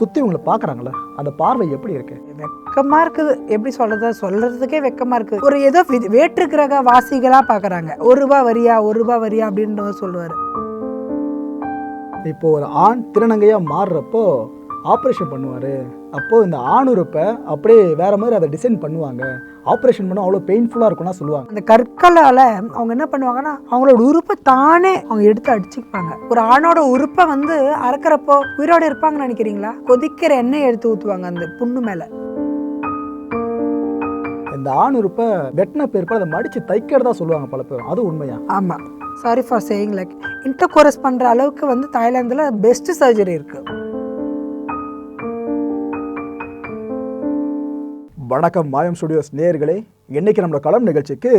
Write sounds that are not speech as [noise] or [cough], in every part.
சுற்றி உங்களை பார்க்குறாங்களே அந்த பார்வை எப்படி இருக்கு? வெக்கமா இருக்குது. எப்படி சொல்றது? சொல்றதுக்கே வெக்கமா இருக்குது. ஒரு ஏதோ வேற்று கிரக வாசிகளா பாக்குறாங்க ஒரு ரூபா வரியா ஒரு ரூபா வரியா அப்படின்ற சொல்லுவாரு. இப்போ ஒரு ஆண் திருநங்கையாக மாறுறப்போ ஆப்ரேஷன் பண்ணுவார். அப்போது இந்த ஆணுறுப்பை அப்படியே வேற மாதிரி அதை டிசைன் பண்ணுவாங்க. ஆப்ரேஷன் பண்ணால் அவ்வளோ பெயின்ஃபுல்லாக இருக்கும்னா சொல்லுவாங்க. அந்த கற்களால அவங்க என்ன பண்ணுவாங்கன்னா அவங்களோட உறுப்பை தானே அவங்க எடுத்து அடிச்சுப்பாங்க. ஒரு ஆணோட உறுப்பை வந்து அறக்கிறப்போ உயிரோட இருப்பாங்கன்னு நினைக்கிறீங்களா? கொதிக்கிற எண்ணெய் எடுத்து ஊத்துவாங்க அந்த புண்ணு மேல. இந்த ஆணுறுப்பை வெட்டின பேர் அதை மடித்து தைக்கிறதா சொல்லுவாங்க பல பேர். அது உண்மையா? ஆமா. Sorry for saying like intercourse பண்ற அளவுக்கு வந்து தாய்லாந்துல பெஸ்ட் சர்ஜரி இருக்கு. வணக்கம் மாயம் ஸ்டுடியோஸ் நேயர்களே இன்றைக்கி நம்மளோட களம் நிகழ்ச்சிக்கு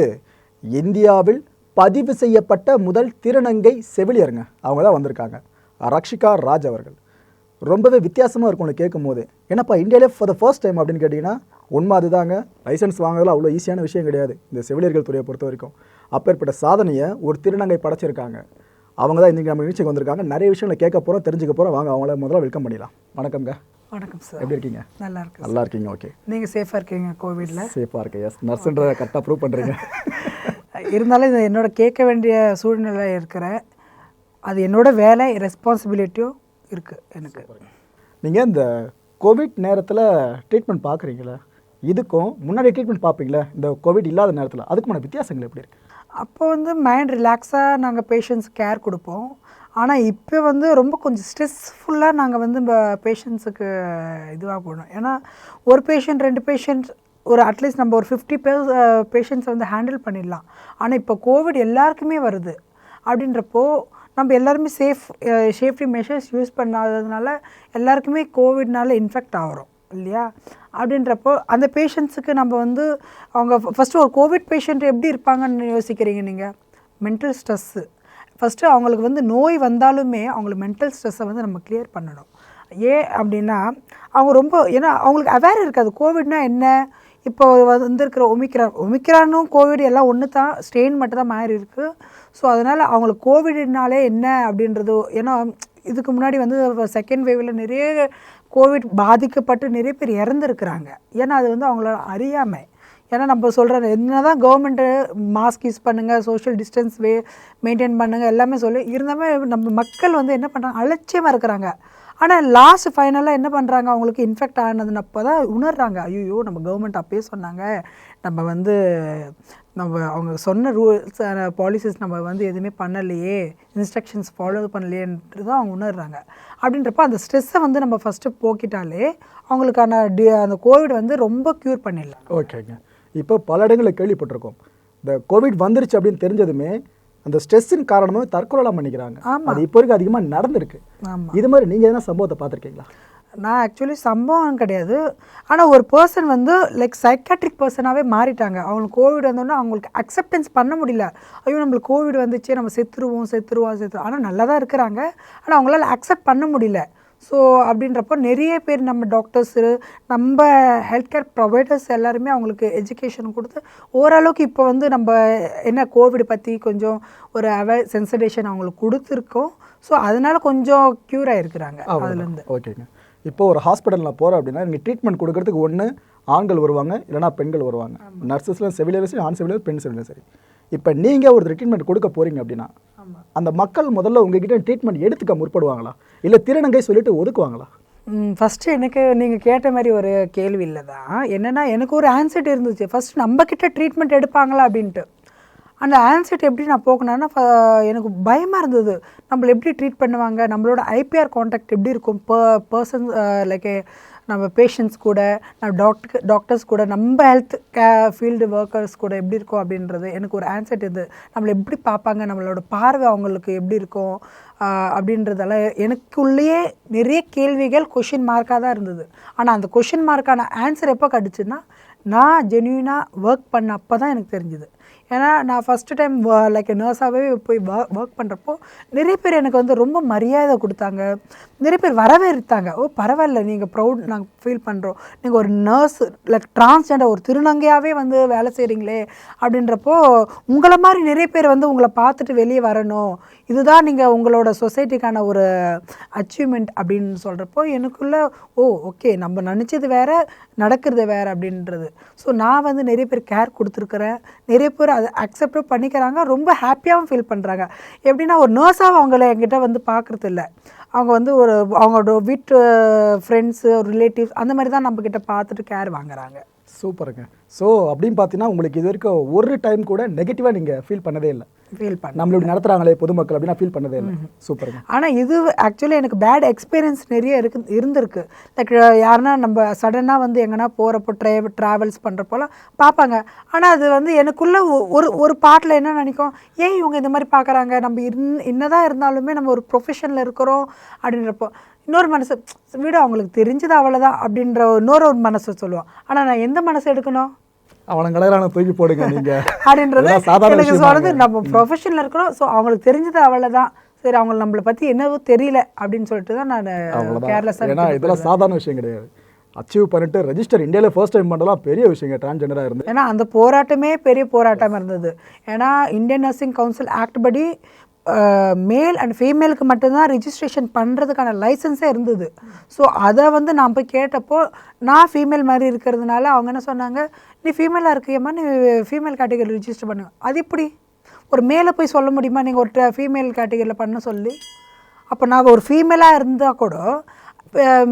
இந்தியாவில் பதிவு செய்யப்பட்ட முதல் திருநங்கை செவிலியருங்க. அவங்க தான் வந்திருக்காங்க. ரக்ஷிகா ராஜ் அவர்கள். ரொம்பவே வித்தியாசமாக இருக்கும் உங்களை கேட்கும் போது இந்தியாவிலே ஃபார் த ஃபர்ஸ்ட் டைம் அப்படின்னு கேட்டிங்கன்னா உண்மை அதுதாங்க. லைசன்ஸ் வாங்குறதுல அவ்வளோ ஈஸியான விஷயம் கிடையாது. இந்த செவிலியர்கள் துறையை பொறுத்த வரைக்கும். அப்பேற்பட்ட சாதனையை ஒரு திருநங்கை படைச்சிருக்காங்க. அவங்க தான் இன்றைக்கி நம்ம நிகழ்ச்சிக்கு வந்திருக்காங்க. நிறைய விஷயங்களை கேட்க போகிறோம் தெரிஞ்சுக்க போகிறோம் வாங்க அவங்கள முதல்ல வெல்கம் பண்ணிடலாம். வணக்கம்ங்க. வணக்கம் சார் எப்படி இருக்கீங்க? நல்லா இருக்கு நல்லா இருக்கீங்க ஓகே நீங்க சேஃபா இருக்கீங்க கோவிட்ல சேஃபாக இருக்கு எஸ் நர்ஸுன்ற கரெக்டாக ப்ரூவ் பண்ணுறீங்க இருந்தாலும் இது என்னோட கேட்க வேண்டிய சூழ்நிலை இருக்கிறேன் அது என்னோட வேலை ரெஸ்பான்சிபிலிட்டியும் இருக்கு எனக்கு. நீங்கள் இந்த கோவிட் நேரத்தில் ட்ரீட்மெண்ட் பார்க்குறீங்களா இதுக்கும் முன்னாடி ட்ரீட்மெண்ட் பார்ப்பீங்களா இந்த கோவிட் இல்லாத நேரத்தில் அதுக்குமான வித்தியாசங்கள் எப்படி இருக்கு? அப்போ வந்து மைண்ட் ரிலாக்ஸாக நாங்கள் பேஷண்ட்ஸ் கேர் கொடுப்போம். ஆனால் இப்போ வந்து ரொம்ப கொஞ்சம் ஸ்ட்ரெஸ்ஃபுல்லாக நாங்கள் வந்து பேஷண்ட்ஸுக்கு இதுவாக போடணும் ஏன்னா ஒரு பேஷண்ட் ரெண்டு பேஷண்ட் ஒரு அட்லீஸ்ட் நம்ம ஒரு ஃபிஃப்டி பேர் பேஷண்ட்ஸை வந்து ஹேண்டில் பண்ணிடலாம். ஆனால் இப்போ கோவிட் எல்லாருக்குமே வருது. அப்படின்றப்போ நம்ம எல்லாருமே சேஃப் சேஃப்டி மெஷர்ஸ் யூஸ் பண்ணாததுனால எல்லாருக்குமே கோவிட்னால இன்ஃபெக்ட் ஆகிறோம் இல்லையா? அப்படின்றப்போ அந்த பேஷண்ட்ஸுக்கு நம்ம வந்து அவங்க ஃபஸ்ட்டு ஒரு கோவிட் பேஷண்ட் எப்படி இருப்பாங்கன்னு யோசிக்கிறீங்க நீங்கள் மென்டல் ஸ்ட்ரெஸ்ஸு ஃபஸ்ட்டு அவங்களுக்கு வந்து நோய் வந்தாலுமே அவங்களுக்கு மென்டல் ஸ்ட்ரெஸ்ஸை வந்து நம்ம கிளியர் பண்ணணும். ஏன் அப்படின்னா அவங்க ரொம்ப ஏன்னா அவங்களுக்கு அவேர் இருக்காது. கோவிட்னா என்ன? இப்போ வந்திருக்கிற ஒமிக்ரான் ஒமிக்ரானும் கோவிட் எல்லாம் ஒன்று தான் ஸ்ட்ரெயின் மட்டும் தான் மாறி இருக்குது ஸோ அதனால் அவங்களுக்கு கோவிட்னாலே என்ன அப்படின்றது ஏன்னா இதுக்கு முன்னாடி வந்து செகண்ட் வேவில் நிறைய கோவிட் பாதிக்கப்பட்டு நிறைய பேர் இறந்துருக்குறாங்க. ஏன்னா அது வந்து அவங்கள அறியாமை. ஏன்னா நம்ம சொல்கிற என்ன தான் கவர்மெண்ட்டு மாஸ்க் யூஸ் பண்ணுங்கள் சோஷியல் டிஸ்டன்ஸ் வே மெயின்டைன் பண்ணுங்கள் எல்லாமே சொல்லி இருந்தாலுமே நம்ம மக்கள் வந்து என்ன பண்ணுறாங்க அலட்சியமாக இருக்கிறாங்க. ஆனால் லாஸ்ட் ஃபைனலாக என்ன பண்ணுறாங்க அவங்களுக்கு இன்ஃபெக்ட் ஆனதுன்னு அப்போ தான் உணர்றாங்க. ஐயோ நம்ம கவர்மெண்ட் அப்பயே சொன்னாங்க. நம்ம வந்து நம்ம அவங்க சொன்ன ரூல்ஸ் பாலிசிஸ் நம்ம வந்து எதுவுமே பண்ணலையே இன்ஸ்ட்ரக்ஷன்ஸ் ஃபாலோ பண்ணலையேன்றது தான் அவங்க உணர்றாங்க. அப்படின்றப்ப அந்த ஸ்ட்ரெஸ்ஸை வந்து நம்ம ஃபஸ்ட்டு போக்கிட்டாலே அவங்களுக்கான டி அந்த கோவிட் வந்து ரொம்ப க்யூர் பண்ணிடலாம். ஓகேங்க இப்போ பல இடங்களில் கேள்விப்பட்டிருக்கோம். இந்த கோவிட் வந்துருச்சு அப்படின்னு தெரிஞ்சதுமே அந்த ஸ்ட்ரெஸ்ஸின் காரணமாக தற்கொலை பண்ணிக்கிறாங்க. அது இப்போ வரைக்கும் அதிகமாக நடந்திருக்கு. இது மாதிரி நீங்கள் எதனா சம்பவத்தை பார்த்துருக்கீங்களா? நான் ஆக்சுவலி சம்பவம் கிடையாது. ஆனால் ஒரு பர்சன் வந்து லைக் சைக்காட்ரிக் பர்சனாகவே மாறிட்டாங்க. அவங்களுக்கு கோவிட் வந்தோடனே அவங்களுக்கு அக்செப்டன்ஸ் பண்ண முடியல. ஐயோ நம்மளுக்கு கோவிட் வந்துச்சு. நம்ம செத்துருவோம் செத்துருவோம் செத்துருவோம் ஆனால் நல்லா தான் இருக்கிறாங்க. ஆனால் அவங்களால அக்செப்ட் பண்ண முடியல. ஸோ அப்படின்றப்போ நிறைய பேர் நம்ம டாக்டர்ஸு நம்ம ஹெல்த் கேர் ப்ரொவைடர்ஸ் எல்லாருமே அவங்களுக்கு எஜுகேஷன் கொடுத்து ஓரளவுக்கு இப்போ வந்து நம்ம என்ன கோவிட் பற்றி கொஞ்சம் ஒரு அவே சென்சடேஷன் அவங்களுக்கு கொடுத்துருக்கோம். ஸோ அதனால கொஞ்சம் க்யூர் ஆகிருக்கிறாங்க அதுலேருந்து. ஓகேங்க இப்போ ஒரு ஹாஸ்பிட்டலில் போகிறோம் அப்படின்னா நீங்கள் ட்ரீட்மெண்ட் கொடுக்கறதுக்கு ஒன்று ஆண்கள் வருவாங்க இல்லைனா பெண்கள் வருவாங்க. நர்சஸ்லாம் செவிலியர் சரி ஆண் செவிலியர் பெண் செவிலியர் சரி. இப்போ நீங்கள் ஒரு ட்ரீட்மெண்ட் கொடுக்க போகிறீங்க அப்படின்னா அந்த மக்கள் முதல்ல உங்ககிட்ட ட்ரீட்மெண்ட் எடுத்துக்க முற்படுவாங்களா? இல்லை திருநங்கை சொல்லிட்டு ஒதுக்குவாங்களா? ஃபஸ்ட்டு எனக்கு நீங்கள் கேட்ட மாதிரி ஒரு கேள்வி இல்லை தான். என்னென்னா எனக்கு ஒரு ஆன்சைட்டி இருந்துச்சு. ஃபஸ்ட் நம்ம கிட்ட ட்ரீட்மெண்ட் எடுப்பாங்களா அப்படின்ட்டு. அந்த ஆன்சைட்டி எப்படி நான் போக்கினேன்னா எனக்கு பயமாக இருந்தது. நம்மளை எப்படி ட்ரீட் பண்ணுவாங்க? நம்மளோட ஐபிஆர் காண்டாக்ட் எப்படி இருக்கும்? பர்சன் லைக் நம்ம பேஷண்ட்ஸ் கூட நம்ம டாக்டர் டாக்டர்ஸ் கூட நம்ம ஹெல்த் கே ஃபீல்டு ஒர்க்கர்ஸ் கூட எப்படி இருக்கும் அப்படின்றது எனக்கு ஒரு ஆன்சர் இது நம்மளை எப்படி பார்ப்பாங்க? நம்மளோட பார்வை அவங்களுக்கு எப்படி இருக்கும்? அப்படின்றதெல்லாம் எனக்குள்ளேயே நிறைய கேள்விகள் கொஷின் மார்க்காக தான் இருந்தது. ஆனால் அந்த கொஷின் மார்க்கான ஆன்சர் எப்போ கிடச்சுன்னா நான் ஜென்யூனாக ஒர்க் பண்ண அப்போ தான் எனக்கு தெரிஞ்சுது. ஏன்னா நான் ஃபஸ்ட்டு டைம் லைக் நர்ஸாகவே போய் ஒர்க் பண்ணுறப்போ நிறைய பேர் எனக்கு வந்து ரொம்ப மரியாதை கொடுத்தாங்க. நிறைய பேர் வரவேற்றாங்க. ஓ பரவாயில்ல நீங்கள் ப்ரௌட் நாங்கள் ஃபீல் பண்ணுறோம் நீங்கள் ஒரு நர்ஸ் லைக் டிரான்ஸ்ஜெண்டர் ஒரு திருநங்கையாகவே வந்து வேலை செய்கிறீங்களே அப்படின்றப்போ உங்களை மாதிரி நிறைய பேர் வந்து உங்களை பார்த்துட்டு வெளியே வரணும். இதுதான் நீங்கள் உங்களோட சொசைட்டிக்கான ஒரு அச்சீவ்மெண்ட் அப்படின்னு சொல்கிறப்போ எனக்குள்ளே ஓ ஓகே நம்ம நினச்சது வேறு நடக்கிறது வேறு அப்படின்றது. ஸோ நான் வந்து நிறைய பேர் கேர் கொடுத்துருக்குறேன். நிறைய பேர் அதை அக்செப்டும் பண்ணிக்கிறாங்க. ரொம்ப ஹாப்பியாகவும் ஃபீல் பண்ணுறாங்க எப்படின்னா ஒரு நர்ஸாக அவங்கள என்கிட்ட வந்து பார்க்குறது இல்லை அவங்க வந்து ஒரு அவங்களோட வீட்டு ஃப்ரெண்ட்ஸு ரிலேட்டிவ்ஸ் அந்த மாதிரி தான் நம்மக்கிட்ட பார்த்துட்டு கேர் வாங்குறாங்க. சூப்பருங்க. ஸோ அப்படின்னு பார்த்தீங்கன்னா உங்களுக்கு இது வரைக்கும் ஒரு டைம் கூட நெகட்டிவாக நீங்கள் ஃபீல் பண்ணதே இல்லை. ஃபீல் பண்ண நம்மள இப்படி நடத்துறாங்களே பொதுமக்கள் அப்படின்னா ஃபீல் பண்ணதே இல்லை. சூப்பருங்க. ஆனால் இது ஆக்சுவலி எனக்கு பேட் எக்ஸ்பீரியன்ஸ் நிறைய இருக்கு இருந்திருக்கு. லைக் யாருன்னா நம்ம சடனாக வந்து எங்கன்னா போகிறப்போ ட்ரே ட்ராவல்ஸ் பண்ணுறப்போலாம் பார்ப்பாங்க. ஆனால் அது வந்து எனக்குள்ள ஒரு ஒரு பாட்டில் என்ன நினைக்கும்? ஏன் இவங்க இந்த மாதிரி பார்க்குறாங்க? நம்ம இன் என்னதான் இருந்தாலுமே நம்ம ஒரு ப்ரொஃபஷனில் இருக்கிறோம் அப்படின்றப்போ. இன்னொரு மனசு விட அவங்களுக்கு தெரிஞ்சது அவ்வளோதான் அப்படின்ற இன்னொரு ஒரு மனசை சொல்லுவோம் ஆனால் நான் எந்த மனசு எடுக்கணும்? அவனை கலரான தூக்கி போடுங்க நீங்க. அப்படின்றது எனக்கு சொல்றது நம்ம ப்ரொஃபஷனில் இருக்கிறோம். ஸோ அவங்களுக்கு தெரிஞ்சது அவ்வளோதான் சரி அவங்க நம்மளை பற்றி என்னவோ தெரியல அப்படின்னு சொல்லிட்டு தான் நான் கேர்லெஸ்ஸாக ஏன்னா இதெல்லாம் சாதாரண விஷயம் கிடையாது. அச்சீவ் பண்ணிட்டு ரெஜிஸ்டர் இந்தியாவில் ஃபர்ஸ்ட் டைம் பண்ணலாம் பெரிய விஷயங்க டிரான்ஜெண்டராக இருந்து. ஏன்னா அந்த போராட்டமே பெரிய போராட்டம் இருந்தது. ஏன்னா இந்தியன் நர்சிங் கவுன்சில் ஆக்ட் படி மேல் அண்ட் ஃபீமேலுக்கு மட்டும்தான் ரிஜிஸ்ட்ரேஷன் பண்ணுறதுக்கான லைசன்ஸே இருந்தது. ஸோ அதை வந்து நான் போய் கேட்டப்போ நான் ஃபீமேல் மாதிரி இருக்கிறதுனால அவங்க என்ன சொன்னாங்க நீ ஃபீமேலாக இருக்கியம்மா நீ ஃபீமேல் கேட்டகரி ரிஜிஸ்டர் பண்ணுங்க அது எப்படி? ஒரு மேலே போய் சொல்ல முடியுமா? நீங்கள் ஒரு ஃபீமேல் கேட்டகரியில் பண்ண சொல்லி. அப்போ நாங்கள் ஒரு ஃபீமேலாக இருந்தால் கூட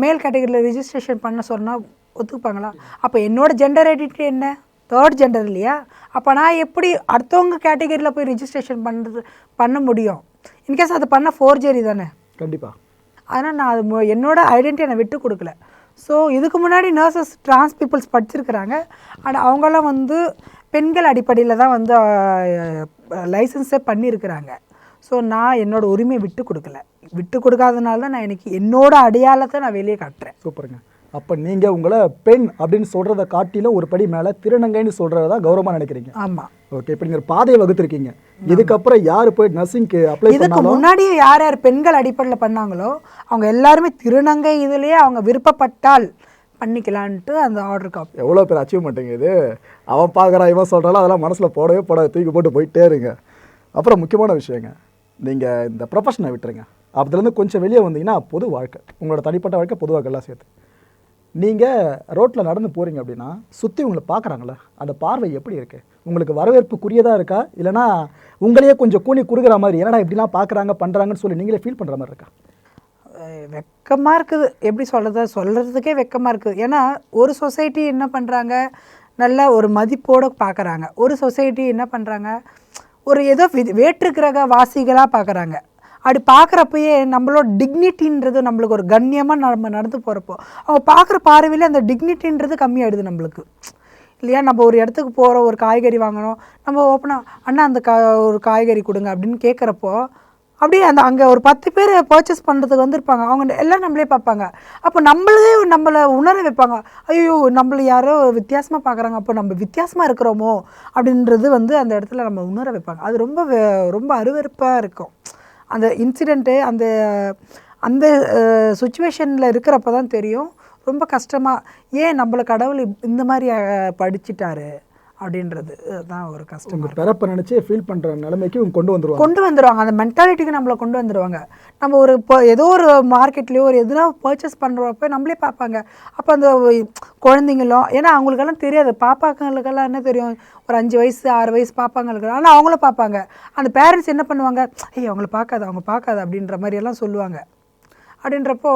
மேல் கேட்டகரியில் ரிஜிஸ்ட்ரேஷன் பண்ண சொன்னால் ஒத்துக்குப்பாங்களா அப்போ என்னோட ஜெண்டர் ஐடென்டிட்டி என்ன? தேர்ட் ஜெண்டர் இல்லையா? அப்போ நான் எப்படி அடுத்தவங்க கேட்டகரியில் போய் ரிஜிஸ்ட்ரேஷன் பண்ணுறது பண்ண முடியும்? இன்கேஸ் அது பண்ண ஃபோர்ஜரி தானே? கண்டிப்பா. அதனால் நான் அது என்னோட ஐடென்டிட்டி நான் விட்டு கொடுக்கல. ஸோ இதுக்கு முன்னாடி நர்சஸ் டிரான்ஸ் பீப்புள்ஸ் படிச்சிருக்கிறாங்க. ஆனால் அவங்கெல்லாம் வந்து பெண்கள் அடிப்படையில் தான் வந்து லைசன்ஸே பண்ணியிருக்கிறாங்க ஸோ நான் என்னோட உரிமையை விட்டு கொடுக்கல. விட்டு கொடுக்காதனால தான் நான் எனக்கு என்னோட அடையாளத்தை நான் வெளியே காட்டுறேன். சூப்பருங்க. அப்போ நீங்கள் உங்களை பெண் அப்படின்னு சொல்கிறத காட்டிலும் ஒரு படி மேலே திருநங்கைன்னு சொல்கிறத கௌரவமாக நினைக்கிறீங்க. ஆமாம் ஓகே இப்போ நீங்கள் பாதையை வகுத்துருக்கீங்க. இதுக்கப்புறம் யார் போய் நர்சிங்க்கு அப்ளை இதுக்கு முன்னாடியே யார் யார் பெண்கள் அடிப்படையில் பண்ணாங்களோ அவங்க எல்லாருமே திருநங்கை இதுலேயே அவங்க விருப்பப்பட்டால் பண்ணிக்கலான்ட்டு அந்த ஆர்டர் காப்பி எவ்வளோ பேர் அச்சீவ்மெண்ட்டுங்க இது. அவன் பார்க்குறான் இவன் சொல்கிறாலும் அதெல்லாம் மனசில் போடவே போடாது. தூக்கி போட்டு போயிட்டே இருங்க. அப்புறம் முக்கியமான விஷயங்க நீங்கள் இந்த ப்ரொஃபஷனை விட்டுருங்க. அதுலேருந்து கொஞ்சம் வெளியே வந்தீங்கன்னா பொது வாழ்க்கை உங்களோட தனிப்பட்ட வாழ்க்கை பொது வாழ்க்கைலாம் சேர்த்து. நீங்கள் ரோட்டில் நடந்து போகிறீங்க அப்படின்னா சுற்றி உங்களை பார்க்குறாங்களே அந்த பார்வை எப்படி இருக்குது உங்களுக்கு வரவேற்புக்குரியதாக இருக்கா? இல்லைனா உங்களையே கொஞ்சம் கூணி கொடுக்குற மாதிரி என்னடா இப்படிலாம் பார்க்குறாங்க பண்ணுறாங்கன்னு சொல்லி நீங்களே ஃபீல் பண்ணுற மாதிரி இருக்கா? வெக்கமாக இருக்குது. எப்படி சொல்கிறது சொல்கிறதுக்கே வெக்கமாக இருக்குது. ஏன்னா ஒரு சொசைட்டி என்ன பண்ணுறாங்க நல்ல ஒரு மதிப்போடு பார்க்குறாங்க. ஒரு சொசைட்டி என்ன பண்ணுறாங்க ஒரு ஏதோ வி- வேற்று கிரக வாசிகளாக பார்க்குறாங்க. அப்படி பார்க்குறப்பயே நம்மளோட டிக்னிட்டின்றது நம்மளுக்கு ஒரு கண்ணியமாக நம்ம நடந்து போகிறப்போ அவங்க பார்க்குற பார்வையில் அந்த டிக்னிட்டின்றது கம்மியாயிடுது நம்மளுக்கு. இல்லையா? நம்ம ஒரு இடத்துக்கு போகிறோம் ஒரு காய்கறி வாங்கணும் நம்ம ஓப்பனாக அண்ணா அந்த கா ஒரு காய்கறி கொடுங்க அப்படின்னு கேட்குறப்போ அப்படியே அந்த அங்கே ஒரு பத்து பேர் பர்ச்சேஸ் பண்ணுறதுக்கு வந்திருப்பாங்க. அவங்க எல்லாம் நம்மளே பார்ப்பாங்க. அப்போ நம்மளே நம்மளை உணர வைப்பாங்க. ஐயோ நம்மள யாரோ வித்தியாசமாக பார்க்குறாங்க. அப்போ நம்ம வித்தியாசமாக இருக்கிறோமோ? அப்படின்றது வந்து அந்த இடத்துல நம்ம உணர வைப்பாங்க. அது ரொம்ப ரொம்ப அருவருப்பாக இருக்கும். அந்த இன்சிடெண்ட்டு அந்த அந்த சுச்சுவேஷனில் இருக்கிறப்ப தான் தெரியும். ரொம்ப கஷ்டமாக ஏன் நம்மளை கடவுள் இந்த மாதிரி அஹ், படிச்சிட்டாரு? அப்படின்றது. தான் ஒரு கஷ்டம் பிறப்பை நினச்சி ஃபீல் பண்ணுற நிலைமைக்கு இவங்க கொண்டு வந்துருவாங்க. கொண்டு வந்துருவாங்க. அந்த மென்டாலிட்டிக்கு நம்மளை கொண்டு வந்துருவாங்க. நம்ம ஒரு இப்போ ஏதோ ஒரு மார்க்கெட்லேயோ ஒரு எதுனா பர்ச்சேஸ் பண்ணுறப்ப நம்மளே பார்ப்பாங்க. அப்போ அந்த குழந்தைங்களும் ஏன்னா அவங்களுக்கெல்லாம் தெரியாது. பாப்பாங்களுக்கெல்லாம் என்ன தெரியும்? ஒரு அஞ்சு வயசு ஆறு வயசு பாப்பாங்களுக்கு ஆனால் அவங்களும் பார்ப்பாங்க. அந்த பேரண்ட்ஸ் என்ன பண்ணுவாங்க? ஐயோ அவங்கள பார்க்காத அவங்க பார்க்காத அப்படின்ற மாதிரி எல்லாம் சொல்லுவாங்க. அப்படின்றப்போ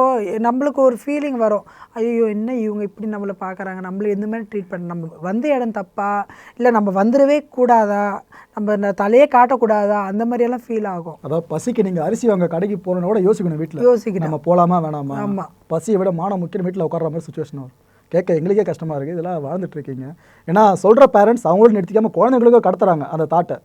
நம்மளுக்கு ஒரு ஃபீலிங் வரும். ஐயோ என்ன இவங்க இப்படி நம்மளை பார்க்குறாங்க நம்மள எந்த மாதிரி ட்ரீட் பண்ண நம்ம வந்த இடம் தப்பா? இல்லை நம்ம வந்துடவே கூடாதா? நம்ம தலையே காட்டக்கூடாதா? அந்த மாதிரியெல்லாம் ஃபீல் ஆகும். அதாவது பசிக்கு நீங்கள் அரிசி வாங்க கடைக்கு போகணுன்னா கூட யோசிக்கணும் வீட்டில் யோசிக்கணும். நம்ம போகலாமா வேணாமா? ஆமா. பசியை விட மானம் முக்கியம் வீட்டில் உட்கார்ற மாதிரி சுச்சுவேஷன் வரும். கேட்க எங்களுக்கே கஷ்டமாக இருக்குது இதெல்லாம் வாழ்ந்துட்டு இருக்கீங்க. ஏன்னா சொல்கிற பேரண்ட்ஸ் அவங்களும் நிறுத்திக்காம குழந்தைங்களுக்கும் கடத்துறாங்க அந்த தாட்டை.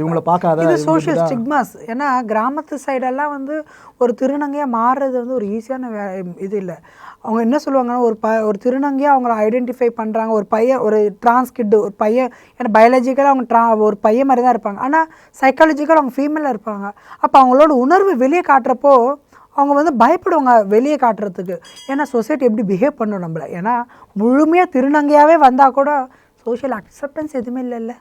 இவங்கள பார்க்காத இது சோஷியல். ஸ்டிக்மாஸ் ஏன்னா கிராமத்து சைடெல்லாம் வந்து ஒரு திருநங்கையாக மாறுறது வந்து ஒரு ஈஸியான வே இது இல்லை. அவங்க என்ன சொல்லுவாங்கன்னா ஒரு ப ஒரு திருநங்கையாக அவங்கள ஐடென்டிஃபை பண்ணுறாங்க ஒரு பையன் ஒரு trans kid ஒரு பையன் ஏன்னா பயாலஜிக்கலாக அவங்க ட்ரா ஒரு பையன் மாதிரி தான் இருப்பாங்க ஆனால் சைக்காலஜிக்கலாக அவங்க ஃபீமேலாக இருப்பாங்க. அப்போ அவங்களோட உணர்வு வெளியே காட்டுறப்போ அவங்க வந்து பயப்படுவாங்க வெளியே காட்டுறதுக்கு. ஏன்னா சொசைட்டி எப்படி பிஹேவ் பண்ணும் நம்மளை? ஏன்னா முழுமையாக திருநங்கையாகவே வந்தால் கூட சோஷியல் அக்செப்டன்ஸ் எதுவுமே இல்லைல்ல.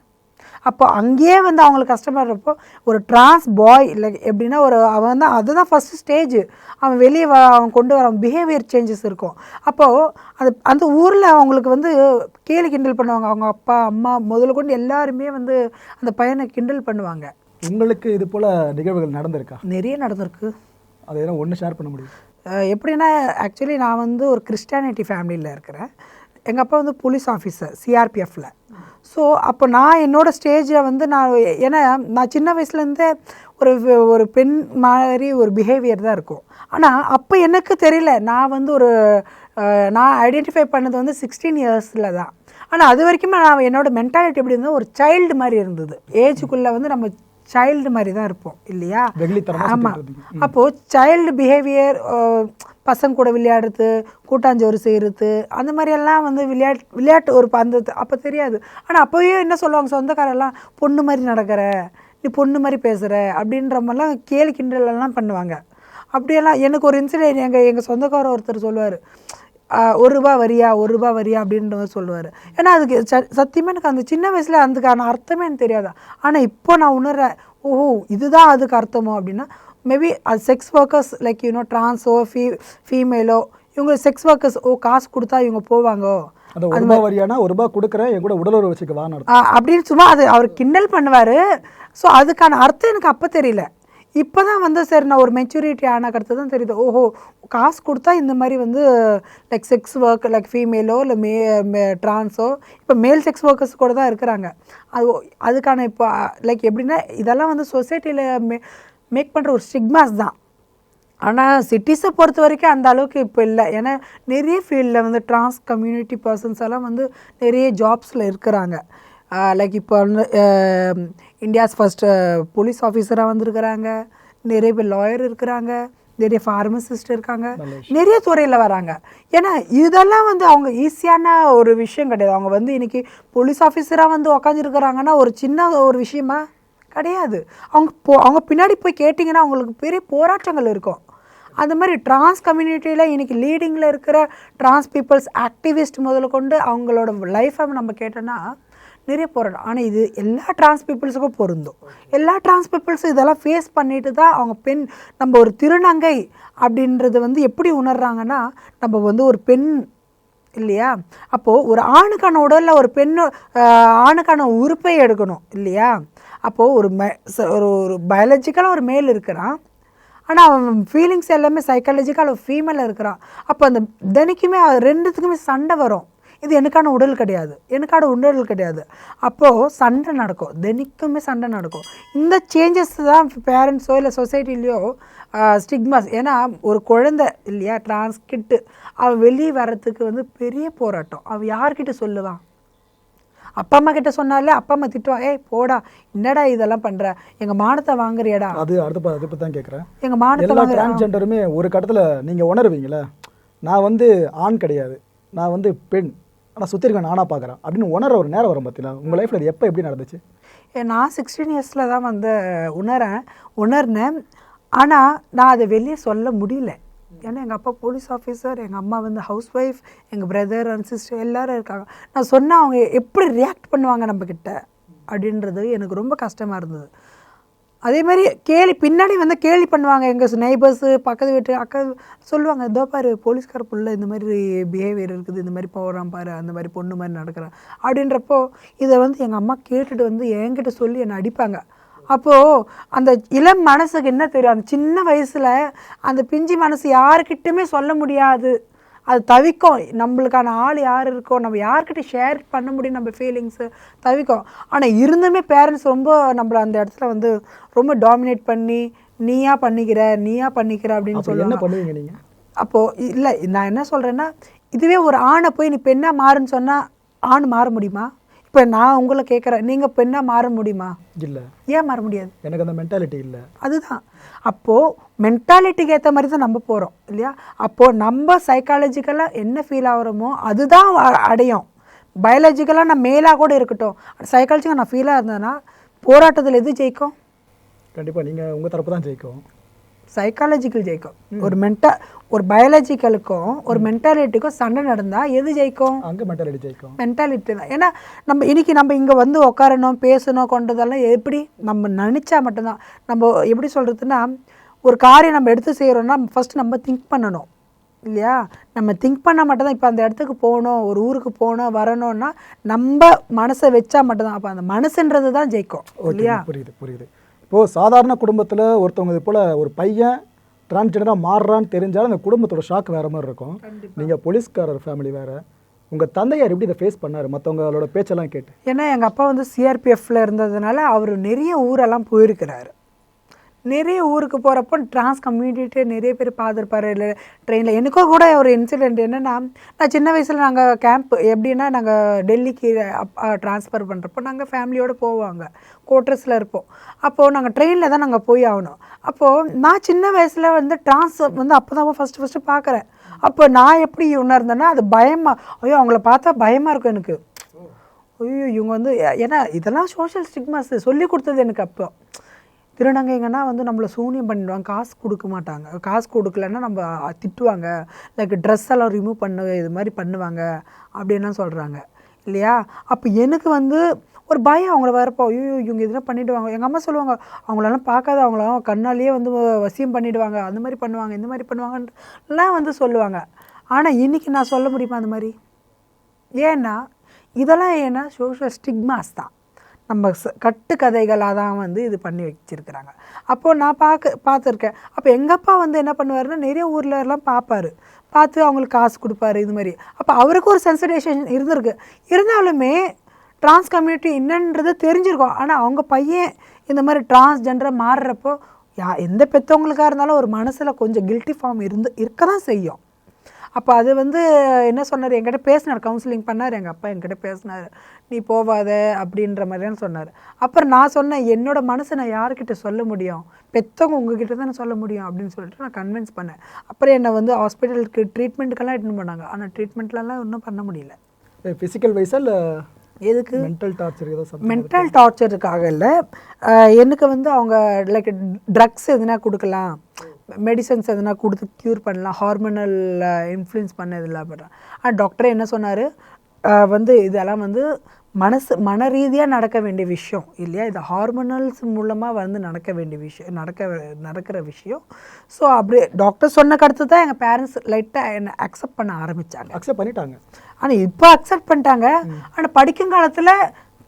அப்போ அங்கேயே வந்து அவங்களுக்கு கஷ்டப்படுறப்போ ஒரு டிரான்ஸ் பாய் இல்லை எப்படின்னா ஒரு அவன் வந்து அதுதான் ஃபஸ்ட்டு ஸ்டேஜ் அவன் வெளியே வ அவன் கொண்டு வர பிஹேவியர் சேஞ்சஸ் இருக்கும். அப்போது அது அந்த ஊரில் அவங்களுக்கு வந்து கேலி கிண்டல் பண்ணுவாங்க. அவங்க அப்பா அம்மா முதல்ல கொண்டு எல்லாருமே வந்து அந்த பையனை கிண்டல் பண்ணுவாங்க. உங்களுக்கு இது போல நிகழ்வுகள் நடந்திருக்கா? நிறைய நடந்திருக்கு. அதை ஒன்று ஷேர் பண்ண முடியும்? எப்படின்னா ஆக்சுவலி நான் வந்து ஒரு கிறிஸ்டியானிட்டி ஃபேமிலியில் இருக்கிறேன். எங்கள் அப்பா வந்து போலீஸ் ஆஃபீஸர் சிஆர்பிஎஃப்பில் ஸோ அப்போ நான் என்னோட ஸ்டேஜில் வந்து நான் ஏன்னா நான் சின்ன வயசுலேருந்தே ஒரு ஒரு பெண் மாதிரி ஒரு பிஹேவியர் தான் இருக்கும். ஆனால் அப்போ எனக்கு தெரியல. நான் வந்து ஒரு நான் ஐடென்டிஃபை பண்ணது வந்து சிக்ஸ்டீன் இயர்ஸில் தான். ஆனால் அது வரைக்குமே நான் என்னோடய மென்டாலிட்டி எப்படி இருந்தது? ஒரு சைல்டு மாதிரி இருந்தது. ஏஜுக்குள்ளே வந்து நம்ம சைல்டு மாதிரி தான் இருப்போம். இல்லையா ஆமாம். அப்போது சைல்டு பிஹேவியர் பசங்க கூட விளையாடுறது கூட்டாஞ்சோறு செய்கிறது அந்த மாதிரியெல்லாம் வந்து விளையாட்டு விளையாட்டு ஒரு அந்த அப்போ தெரியாது. ஆனால் அப்போயே என்ன சொல்லுவாங்க சொந்தக்காரெல்லாம் பொண்ணு மாதிரி நடக்கிற நீ பொண்ணு மாதிரி பேசுகிற அப்படின்ற மாதிரிலாம் கேலி கிண்டல் எல்லாம் பண்ணுவாங்க. அப்படியெல்லாம் எனக்கு ஒரு இன்சிடென்ட் எங்கள் எங்கள் சொந்தக்காரர் ஒருத்தர் சொல்லுவார் ஒரு ரூபா வரியா ஒரு ரூபா வரியா அப்படின்ற மாதிரி சொல்லுவார். ஏன்னா அதுக்கு ச- சத்தியமா எனக்கு அந்த சின்ன வயசில் அதுக்கான அர்த்தமே எனக்கு தெரியாதா. ஆனால் இப்போ நான் உணர்றேன் ஓஹோ இதுதான் அதுக்கு அர்த்தமோ அப்படின்னா மேபி அது sex workers like you know ட்ரான்ஸோ ஃபீ ஃபீமேலோ இவங்க செக்ஸ் ஒர்க்கர்ஸ் ஓ காசு கொடுத்தா இவங்க போவாங்கோ? ஒரு ரூபாய் வரியானா ஒரு ரூபாய் கொடுக்குறேன் என் கூட உடலுறவு வச்சுக்க வா நடத்தும் ஆ, அப்படின்னு சும்மா அது அவர் கிண்டல் பண்ணுவார். ஸோ அதுக்கான அர்த்தம் எனக்கு அப்போ தெரியல. இப்போ தான் வந்து சரி நான் ஒரு மெச்சூரிட்டி ஆன கருத்து தான் தெரியுது. ஓஹோ காசு கொடுத்தா இந்த மாதிரி வந்து லைக் செக்ஸ் ஒர்க் லைக் ஃபீமேலோ இல்லை மே மே ட்ரான்ஸோ இப்போ மேல் செக்ஸ் ஒர்க்கர்ஸ் கூட தான் இருக்கிறாங்க. அது அதுக்கான இப்போ லைக் எப்படின்னா இதெல்லாம் வந்து சொசைட்டியில் மே மேக் பண்ணுற ஒரு ஸ்டிக்மாஸ் தான். ஆனால் சிட்டிஸை பொறுத்த வரைக்கும் அந்த அளவுக்கு இப்போ இல்லை. ஏன்னா நிறைய ஃபீல்டில் வந்து ட்ரான்ஸ் கம்யூனிட்டி பர்சன்ஸ் எல்லாம் வந்து நிறைய ஜாப்ஸில் இருக்கிறாங்க. லைக் இப்போ வந்து இந்தியாஸ் ஃபஸ்ட்டு போலீஸ் ஆஃபீஸராக வந்திருக்கிறாங்க. நிறைய பேர் லாயர் இருக்கிறாங்க. நிறைய ஃபார்மசிஸ்ட் இருக்காங்க. நிறைய துறையில் வராங்க. ஏன்னா இதெல்லாம் வந்து அவங்க ஈஸியான ஒரு விஷயம் கிடையாது. அவங்க வந்து இன்னைக்கு போலீஸ் ஆஃபீஸராக வந்து உக்காந்துருக்கிறாங்கன்னா ஒரு சின்ன ஒரு விஷயமா கிடையாது. அவங்க போ அவங்க பின்னாடி போய் கேட்டிங்கன்னா அவங்களுக்கு பெரிய போராட்டங்கள் இருக்கும். அந்த மாதிரி டிரான்ஸ் கம்யூனிட்டியில் இன்னைக்கு லீடிங்கில் இருக்கிற டிரான்ஸ் பீப்புள்ஸ் ஆக்டிவிஸ்ட் முதல்ல கொண்டு அவங்களோட லைஃப்பை நம்ம கேட்டோன்னா நிறைய போராட்டம். ஆனால் இது எல்லா டிரான்ஸ் பீப்புள்ஸுக்கும் பொருந்தும். எல்லா டிரான்ஸ் பீப்புள்ஸும் இதெல்லாம் ஃபேஸ் பண்ணிட்டு தான் அவங்க பெண் நம்ம ஒரு திருநங்கை அப்படின்றது வந்து எப்படி உணர்றாங்கன்னா நம்ம வந்து ஒரு பெண் இல்லையா? அப்போது ஒரு ஆணுக்கான உடலில் ஒரு பெண்ணு ஆணுக்கான உறுப்பை எடுக்கணும் இல்லையா? அப்போது ஒரு மெ ச- ஒரு ஒரு பயாலஜிக்கலாக ஒரு மேல் இருக்கிறான். ஆனால் அவன் ஃபீலிங்ஸ் எல்லாமே சைக்காலஜிக்கல் அவன் ஃபீமேலில் இருக்கிறான். அப்போ அந்த தினைக்குமே ரெண்டுத்துக்குமே சண்டை வரும். இது எனக்கான உடல் கிடையாது. எனக்கான உடல் கிடையாது. அப்போது சண்டை நடக்கும். தினைக்குமே சண்டை நடக்கும். இந்த சேஞ்சஸ் தான் பேரண்ட்ஸோ இல்லை சொசைட்டிலையோ ஸ்டிக்மாஸ் ஏன்னா ஒரு குழந்தை இல்லையா டிரான்ஸ்கிட்டு அவன் வெளியே வர்றதுக்கு வந்து பெரிய போராட்டம். அவன் யார்கிட்ட சொல்லுவான்? அப்பா அம்மா கிட்ட சொன்னாலே அப்பா அம்மா திட்டுவா ஏய் போடா. என்னடா இதெல்லாம் பண்ற? எங்க மானத்தை வாங்குறியடா. அது அடுத்த அதை பற்றி தான் கேட்குறேன் எங்க மானத்தை வாங்குற. டிரான்ஸ்ஜெண்டருமே ஒரு கட்டத்தில் நீங்கள் உணருவீங்களே நான் வந்து ஆண் கிடையாது. நான் வந்து பெண். ஆனால் சுற்றி இருக்க நானாக பார்க்குறேன் அப்படின்னு உணர ஒரு நேரம் வரும் பார்த்தீங்களா உங்கள் லைஃப்பில் அது எப்போ எப்படி நடந்துச்சு? நான் சிக்ஸ்டீன் இயர்ஸில் தான் வந்து உணரேன் உணர்னேன் ஆனால் நான் அதை வெளியே சொல்ல முடியல. ஏன்னா எங்கள் அப்பா போலீஸ் ஆஃபீஸர் எங்கள் அம்மா வந்து ஹவுஸ் ஒய்ஃப் எங்கள் பிரதர் அண்ட் சிஸ்டர் எல்லோரும் இருக்காங்க. நான் சொன்னால் அவங்க எப்படி ரியாக்ட் பண்ணுவாங்க நம்மக்கிட்ட அப்படின்றது எனக்கு ரொம்ப கஷ்டமாக இருந்தது. அதே மாதிரி கேலி பின்னாடி வந்து கேலி பண்ணுவாங்க. எங்கள் நெய்பர்ஸு பக்கத்து வீட்டு அக்கா சொல்லுவாங்க இதோ பாரு போலீஸ்கார புள்ள இந்த மாதிரி பிஹேவியர் இருக்குது. இந்த மாதிரி போகிறான் பாரு அந்த மாதிரி பொண்ணு மாதிரி நடக்கிறான். அப்படின்றப்போ இதை வந்து எங்கள் அம்மா கேட்டுட்டு வந்து என்கிட்ட சொல்லி என்னை அடிப்பாங்க. அப்போது அந்த இளம் மனசுக்கு என்ன தெரியும்? அந்த சின்ன வயசில் அந்த பிஞ்சு மனசு யாருக்கிட்டுமே சொல்ல முடியாது. அது தவிக்கும். நம்மளுக்கான ஆள் யார் இருக்கோ நம்ம யார்கிட்ட ஷேர் பண்ண முடியும் நம்ம ஃபீலிங்ஸு தவிக்கும். ஆனால் இருந்துமே பேரண்ட்ஸ் ரொம்ப நம்மள அந்த இடத்துல வந்து ரொம்ப டாமினேட் பண்ணி நீயா பண்ணிக்கிற நீயா பண்ணிக்கிற அப்படின்னு என்ன பண்ணுவீங்க நீங்கள் அப்போது இல்லை நான் என்ன சொல்கிறேன்னா இதுவே ஒரு ஆணை போய் நீ பெண்ணா மாறுன்னு சொன்னா ஆண் மாற முடியுமா? இப்போ நான் உங்களை கேட்குறேன் நீங்க பெண்ணா மாற முடியுமா? இல்லை. ஏன் மாற முடியாது? எனக்கு அந்த மென்டாலிட்டி இல்லை. அதுதான். அப்போது மென்டாலிட்டிக்கு ஏற்ற மாதிரி தான் நம்ம போகிறோம் இல்லையா? அப்போது நம்ம சைக்காலஜிக்கலாக என்ன ஃபீல் ஆகிறோமோ அதுதான் அடையும். பயாலஜிக்கலாக நான் மேலாக கூட இருக்கட்டும். சைக்காலஜிக்கலாக நான் ஃபீலாக இருந்தேன்னா போராட்டத்தில் எது ஜெயிக்கும்? கண்டிப்பாக நீங்கள் உங்கள் தரப்பு தான் ஜெயிக்கும். சைக்காலஜிக்கல் ஜெயிக்கும். ஒரு மென்டா ஒரு பயாலஜிக்கலுக்கும் ஒரு மென்டாலிட்டிக்கும் சண்டை நடந்தால் எது ஜெயிக்கும்? அங்கே மென்டாலிட்டி ஜெயிக்கும். மென்டாலிட்டி தான். ஏன்னா நம்ம இன்னைக்கு நம்ம இங்கே வந்து உட்காரணும் பேசணும் கொண்டதெல்லாம் எப்படி? நம்ம நினச்சா மட்டும்தான். நம்ம எப்படி சொல்கிறதுன்னா ஒரு காரியம் நம்ம எடுத்து செய்கிறோம்னா ஃபஸ்ட்டு நம்ம திங்க் பண்ணணும். இல்லையா? நம்ம திங்க் பண்ணால் மட்டும்தான் இப்போ அந்த இடத்துக்கு போகணும் ஒரு ஊருக்கு போகணும் வரணும்னா நம்ம மனசை வச்சா மட்டும்தான். அப்போ அந்த மனசுன்றது தான் ஜெயிக்கும். இல்லையா? புரியுது புரியுது இப்போது சாதாரண குடும்பத்தில் ஒருத்தவங்க இது போல் ஒரு பையன் டிரான்ஸ்ஜெண்டராக மாறுறான்னு தெரிஞ்சாலும் அந்த குடும்பத்தோட ஷாக் வேறு மாதிரி இருக்கும். நீங்கள் போலீஸ்காரர் ஃபேமிலி வேறு. உங்கள் தந்தையார் எப்படி இதை ஃபேஸ் பண்ணார்? மற்றவங்களோட பேச்செல்லாம் கேட்டு. ஏன்னா எங்கள் அப்பா வந்து சிஆர்பிஎஃப்ல இருந்ததுனால அவர் நிறைய ஊரெல்லாம் போயிருக்கிறாரு. நிறைய ஊருக்கு போகிறப்போ டிரான்ஸ் கம்யூனிட்டியே நிறைய பேர் பார்த்துருப்பாரு. இல்லை ட்ரெயினில் எனக்கும் கூட ஒரு இன்சிடெண்ட் என்னென்னா நான் சின்ன வயசில் நாங்கள் கேம்ப் எப்படின்னா நாங்கள் டெல்லிக்கு ட்ரான்ஸ்ஃபர் பண்ணுறப்போ நாங்கள் ஃபேமிலியோடு போவாங்க. கோட்ரஸில் இருப்போம். அப்போது நாங்கள் ட்ரெயினில் தான் நாங்கள் போய் ஆகணும். அப்போது நான் சின்ன வயசில் வந்து ட்ரான்ஸ் வந்து அப்போ தான் ஃபஸ்ட்டு ஃபஸ்ட்டு பார்க்குறேன் அப்போ நான் எப்படி உணர்ந்தேன்னா அது பயமாக ஐயோ அவங்கள பார்த்தா பயமாக இருக்கும் எனக்கு. ஐயோ இவங்க வந்து ஏன்னா இதெல்லாம் சோஷியல் ஸ்டிக்மாஸ் சொல்லி கொடுத்தது எனக்கு அப்போ. திருநங்கைங்கன்னா வந்து நம்மளை சூனியம் பண்ணிடுவாங்க. காசு கொடுக்க மாட்டாங்க. காசு கொடுக்கலன்னா நம்ம திட்டுவாங்க. லைக் ட்ரெஸ் எல்லாம் ரிமூவ் பண்ணு இது மாதிரி பண்ணுவாங்க. அப்படின்லாம் சொல்கிறாங்க இல்லையா? அப்போ எனக்கு வந்து ஒரு பயம் அவங்கள வரப்போ. ஐயோ இவங்க இதெல்லாம் பண்ணிவிடுவாங்க எங்கள் அம்மா சொல்லுவாங்க அவங்களெல்லாம் பார்க்காத அவங்களாம் கண்ணாலேயே வந்து வசியம் பண்ணிவிடுவாங்க அந்த மாதிரி பண்ணுவாங்க இந்த மாதிரி பண்ணுவாங்கலாம் வந்து சொல்லுவாங்க. ஆனால் இன்றைக்கி நான் சொல்ல முடியுமா அந்த மாதிரி? ஏன்னா இதெல்லாம் ஏன்னா சோஷியல் ஸ்டிக்மாஸ் தான். நம்ம ச கட்டுக்கதைகளாக தான் வந்து இது பண்ணி வச்சிருக்கிறாங்க. அப்போது நான் பார்க்க பார்த்துருக்கேன். அப்போ எங்கள் அப்பா வந்து என்ன பண்ணுவாருன்னா நிறைய ஊர்லலாம் பார்ப்பார் பார்ப்பாரு. பார்த்து அவங்களுக்கு காசு கொடுப்பாரு இது மாதிரி. அப்போ அவருக்கு ஒரு சென்சிடைசேஷன் இருந்திருக்கு. இருந்தாலுமே ட்ரான்ஸ் கம்யூனிட்டி என்னன்றது தெரிஞ்சிருக்கும். ஆனால் அவங்க பையன் இந்த மாதிரி டிரான்ஸ்ஜெண்டராக மாறுறப்போ யா எந்த பெற்றவங்களுக்காக இருந்தாலும் ஒரு மனசில் கொஞ்சம் கில்ட்டி ஃபார்ம் இருந்து இருக்க தான் செய்யும். அப்போ அது வந்து என்ன சொன்னார்? என்கிட்ட பேசினார் கவுன்சிலிங் பண்ணார் எங்கள் அப்பா என்கிட்ட பேசினார். நீ போவாத அப்படின்ற மாதிரியான சொன்னார். அப்புறம் நான் சொன்னேன் என்னோட மனசை நான் யார்கிட்ட சொல்ல முடியும்? பெற்றவங்க உங்ககிட்ட தான் சொல்ல முடியும் அப்படின்னு சொல்லிட்டு நான் கன்வின்ஸ் பண்ணேன். அப்புறம் என்னை வந்து ஹாஸ்பிட்டலுக்கு ட்ரீட்மெண்ட்டுக்கெல்லாம் எடுத்துன்னு பண்ணாங்க. ஆனால் ட்ரீட்மெண்ட்லலாம் ஒன்றும் பண்ண முடியல. ஃபிசிக்கல் வைஸா இல்லை எதுக்கு? மென்டல் டார்ச்சர் மென்டல் டார்ச்சருக்காக இல்லை. எனக்கு வந்து அவங்க லைக் ட்ரக்ஸ் எதுனா கொடுக்கலாம். மெடிசன்ஸ் எதுனா கொடுத்து க்யூர் பண்ணலாம். ஹார்மோனல் இன்ஃப்ளூயன்ஸ் பண்ண இதெல்லாம் பண்ணுறேன் ஆனால் டாக்டரே என்ன சொன்னார்? வந்து இதெல்லாம் வந்து மனசு மன ரீதியாக நடக்க வேண்டிய விஷயம் இல்லையா? இது ஹார்மோனல்ஸ் மூலமாக வந்து நடக்க வேண்டிய விஷயம் நடக்க நடக்கிற விஷயம். ஸோ அப்படி டாக்டர் சொன்ன கருத்து தான் எங்கள் பேரண்ட்ஸ் லைட்டாக என்னை அக்செப்ட் பண்ண ஆரம்பித்தாங்க அக்செப்ட் பண்ணிட்டாங்க. ஆனால் இப்போ அக்செப்ட் பண்ணிட்டாங்க. ஆனால் படிக்கும் காலத்தில்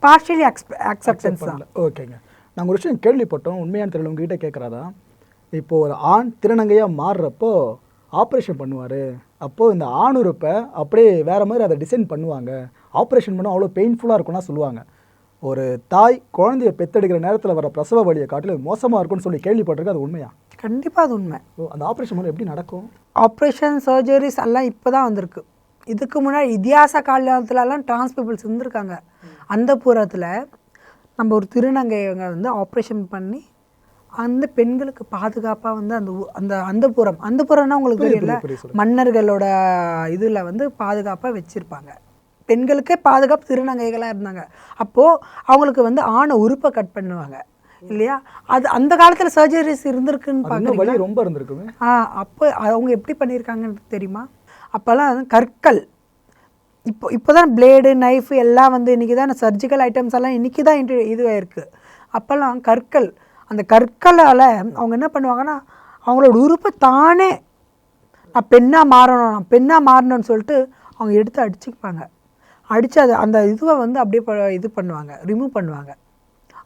பார்ஷியலி அக்செப்டன்ஸ் தான். ஓகேங்க. நாங்கள் ஒரு விஷயம் கேள்விப்பட்டோம். உண்மையான தெரியல உங்ககிட்ட கேட்குறாதா இப்போ ஒரு ஆண் திருநங்கையாக மாறுறப்போ ஆப்ரேஷன் பண்ணுவார். அப்போது இந்த ஆணுறுப்பை அப்படியே வேற மாதிரி அதை டிசைன் பண்ணுவாங்க. ஆப்ரேஷன் பண்ணால் அவ்வளோ பெயின்ஃபுல்லாக இருக்கும்னா சொல்லுவாங்க. ஒரு தாய் குழந்தைய பெத்தெடுக்கிற நேரத்தில் வர பிரசவ வழியை காட்டிலும் மோசமாக இருக்கும்னு சொல்லி கேள்விப்பட்டிருக்கு அது உண்மையா? கண்டிப்பாக அது உண்மை. ஓ அந்த ஆப்ரேஷன் பண்ண எப்படி நடக்கும்? ஆப்ரேஷன் சர்ஜரிஸ் எல்லாம் இப்போ தான் வந்திருக்கு. இதுக்கு முன்னாடி இதிகாச காலத்துலலாம் டிரான்ஸ் பீப்புள்ஸ் இருந்திருக்காங்க. அந்த புறத்தில் நம்ம ஒரு திருநங்கையவங்க வந்து ஆப்ரேஷன் பண்ணி அந்த பெண்களுக்கு பாதுகாப்பாக வந்து அந்த அந்த அந்த புறம் அந்த புறம்னா உங்களுக்கு தெரியல. மன்னர்களோட இதில் வந்து பாதுகாப்பாக வச்சுருப்பாங்க. பெண்களுக்கே பாதுகாப்பு திருநங்கைகளாக இருந்தாங்க. அப்போது அவங்களுக்கு வந்து ஆணை உறுப்பை கட் பண்ணுவாங்க. இல்லையா? அது அந்த காலத்தில் சர்ஜரிஸ் இருந்திருக்குன்னு வலி ரொம்ப இருந்திருக்குமே. ஆ அப்போ அவங்க எப்படி பண்ணியிருக்காங்கன்னு தெரியுமா? அப்போல்லாம் கற்கள். இப்போ இப்போ தான் பிளேடு நைஃப் எல்லாம் வந்து இன்றைக்கி தான் சர்ஜிக்கல் ஐட்டம்ஸ் எல்லாம் இன்றைக்கி தான் இன்ட்ரு இதுவாயிருக்கு அப்போல்லாம் கற்கள். அந்த கற்களால் அவங்க என்ன பண்ணுவாங்கன்னா அவங்களோட உறுப்பை தானே நான் பெண்ணாக மாறணும் நான் பெண்ணாக மாறணும்னு சொல்லிட்டு அவங்க எடுத்து அடிச்சுப்பாங்க. அடித்து அது அந்த இதுவை வந்து அப்படியே ப- இது பண்ணுவாங்க ரிமூவ் பண்ணுவாங்க.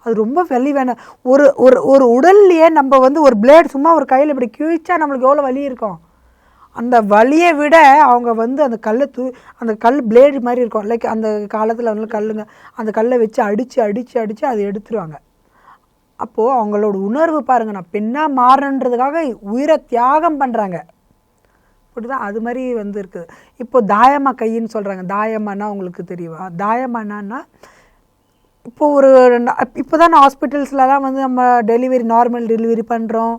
அது ரொம்ப வலி வேணும் ஒரு ஒரு ஒரு உடல்லையே நம்ம வந்து ஒரு பிளேட் சும்மா ஒரு கையில் இப்படி கிழிச்சா நம்மளுக்கு எவ்வளோ வலி இருக்கும்? அந்த வலியை விட அவங்க வந்து அந்த கல்லை தூ அந்த கல் பிளேடு மாதிரி இருக்கும். லைக் அந்த காலத்தில் வந்து கல்லுங்க அந்த கல்லை வச்சு அடித்து அடித்து அடித்து அதை எடுத்துருவாங்க. அப்போது அவங்களோட உணர்வு பாருங்க நான் பெண்ணாக மாறணுன்றதுக்காக உயிரை தியாகம் பண்ணுறாங்க அப்படிதான் அது மாதிரி வந்து இருக்குது. இப்போ தாயம்மா கையின்னு சொல்கிறாங்க தாயம்மானா உங்களுக்கு தெரியுமா? தாயம்மானா இப்போ ஒரு இப்போ தான் ஹாஸ்பிட்டல்ஸ்லலாம் வந்து நம்ம டெலிவரி நார்மல் டெலிவரி பண்ணுறோம்